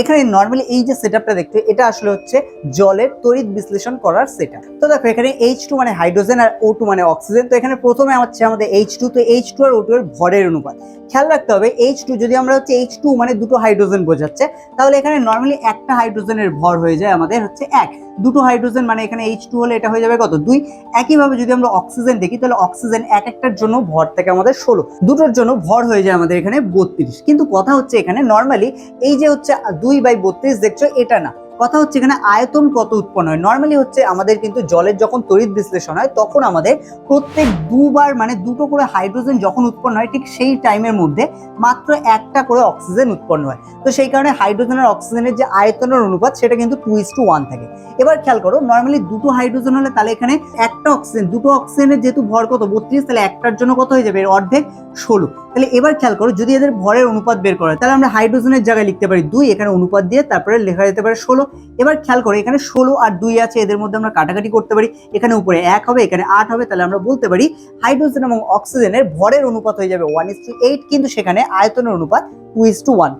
এখানে নর্মালি এই যে সেটআপটা দেখতে, এটা আসলে হচ্ছে জলের তড়িৎ বিশ্লেষণ করার সেটআপ তো দেখো, এখানে এইচ টু মানে হাইড্রোজেন আর ও টু মানে অক্সিজেন তো এখানে প্রথমে হচ্ছে আমাদের এইচ টু তো এইচ টু আর ও টু এর ভরের অনুপাত। খেয়াল রাখতে হবে এইচ টু যদি আমরা হচ্ছে এইচ টু মানে দুটো হাইড্রোজেন বোঝাচ্ছে, তাহলে এখানে নর্মালি একটা হাইড্রোজেনের ভর হয়ে যায় আমাদের হচ্ছে এক। দুটো হাইড্রোজেন মানে এখানে এইচ টু হলে এটা হয়ে যাবে কত? দুই। একইভাবে যদি আমরা অক্সিজেন দেখি, তাহলে অক্সিজেন এক একটার জন্য ভর থেকে আমাদের ষোলো। দুটোর জন্য ভর হয়ে যায় আমাদের এখানে বত্রিশ। কিন্তু কথা হচ্ছে এখানে নর্মালি এই যে হচ্ছে দুই বাই বত্রিশ দেখছ, এটা না। কথা হচ্ছে এখানে আয়তন কত উৎপন্ন হয়? নর্মালি হচ্ছে আমাদের কিন্তু জলের যখন তড়িৎ বিশ্লেষণ হয়, তখন আমাদের প্রত্যেক দুবার মানে দুটো করে হাইড্রোজেন যখন উৎপন্ন হয়, ঠিক সেই টাইমের মধ্যে মাত্র একটা করে অক্সিজেন উৎপন্ন হয়। তো সেই কারণে হাইড্রোজেন আর অক্সিজেনের যে আয়তনের অনুপাত, সেটা কিন্তু টু ইস টু ওয়ান থাকে। এবার খেয়াল করো নর্মালি দুটো হাইড্রোজেন হলে তাহলে এখানে একটা অক্সিজেন, দুটো অক্সিজেনের যেহেতু ভর কত? বত্রিশ, তাহলে একটার জন্য কত হয়ে যাবে? এর অর্ধেক ষোলো। তাহলে এবার খেয়াল করো, যদি এদের ভরের অনুপাত বের করে, তাহলে আমরা হাইড্রোজেনের জায়গায় লিখতে পারি দুই, এখানে অনুপাত দিয়ে তারপরে লেখা যেতে পারে ষোলো। এবার খেয়াল করো, এখানে ষোলো আর দুই আছে, এদের মধ্যে আমরা কাটাকাটি করতে পারি, এখানে উপরে এক হবে, এখানে আট হবে, তাহলে আমরা বলতে পারি হাইড্রোজেন এবং অক্সিজেনের ভরের অনুপাত হয়ে যাবে ওয়ান ইস টু এইট কিন্তু সেখানে আয়তনের অনুপাত টু ইস টু ওয়ান